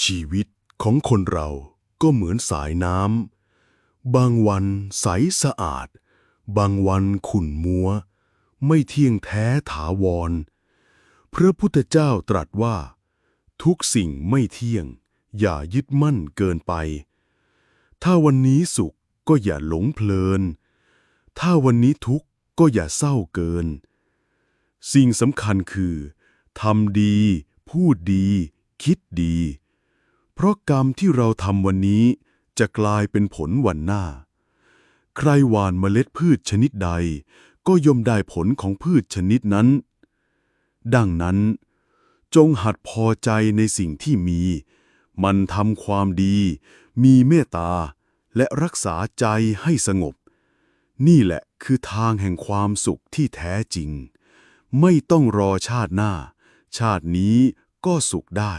ชีวิตของคนเราก็เหมือนสายน้ำ บางวันใสสะอาด บางวันขุ่นมัว ไม่เที่ยงแท้ถาวร พระพุทธเจ้าตรัสว่า ทุกสิ่งไม่เที่ยง อย่ายึดมั่นเกินไป ถ้าวันนี้สุขก็อย่าหลงเพลิน ถ้าวันนี้ทุกข์ก็อย่าเศร้าเกิน สิ่งสำคัญคือทำดี พูดดี คิดดี เพราะกรรมที่เราทำวันนี้จะกลายเป็นผลวันหน้า ใครหว่านเมล็ดพืชชนิดใด ก็ย่อมได้ผลของพืชชนิดนั้น ดังนั้น จงหัดพอใจในสิ่งที่มี มันทำความดี มีเมตตา และรักษาใจให้สงบ นี่แหละคือทางแห่งความสุขที่แท้จริง ไม่ต้องรอชาติหน้า ชาตินี้ก็สุขได้